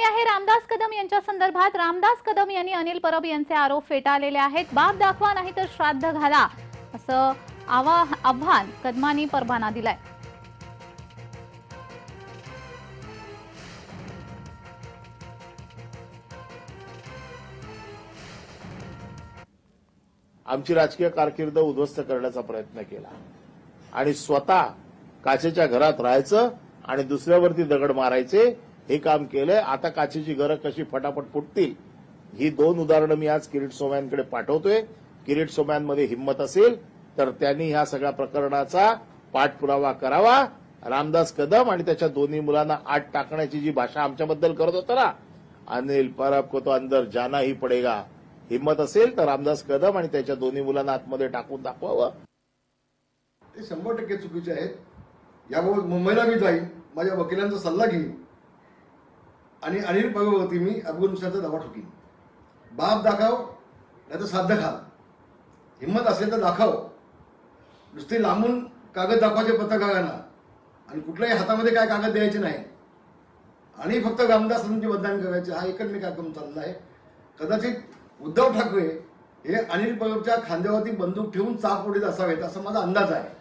बातमी आहे रामदास कदम यांच्या संदर्भात. रामदास कदम यांनी अनिल परब यांचे आरोप फेटाळलेले आहेत. बाप दाखवा नाही तर श्राद्ध घाला असं आवा आव्हान कदमानी परबाना दिलाय. आमची राजकीय कारकीर्द उद्ध्वस्त करण्याचा प्रयत्न केला. आणि स्वतः काचेच्या घरात राहायचं आणि दुसऱ्यावरती दगड मारायचे हे काम केलंय. आता काचेची घरं कशी फटाफट फुटतील ही दोन उदाहरणं मी आज किरीट सोमयांकडे पाठवतोय. किरीट सोमयांमध्ये हिंमत असेल तर त्यांनी ह्या सगळ्या प्रकरणाचा पाठपुरावा करावा. रामदास कदम आणि त्याच्या दोन्ही मुलांना आत टाकण्याची जी भाषा आमच्याबद्दल करत होता ना अनिल परब को तो अंदर जाना ही पडेगा. हिंमत असेल तर रामदास कदम आणि त्याच्या दोन्ही मुलांना आतमध्ये टाकून दाखवावं. ते शंभर टक्के चुकीचे आहेत. याबाबत मुंबईला मी जाईन माझ्या वकिलांचा सल्ला घेईन. आणि अनिल पगावरती मी अफगाणिस्तानचा दबा ठोकीन. बाप दाखव नाही तर साध्य खा. हिंमत असेल तर दाखव. नुसते लांबून कागद दाखवायचे पत्रकारांना. आणि कुठल्याही हातामध्ये काय कागद द्यायचे नाही. आणि फक्त रामदासांचे बदनामी करायचे. हा एकमेक मी कार्यक्रम चालला आहे. कदाचित उद्धव ठाकरे हे अनिल पगबच्या खांद्यावरती बंदूक ठेवून चाप उडीत असावेत असा माझा अंदाज आहे.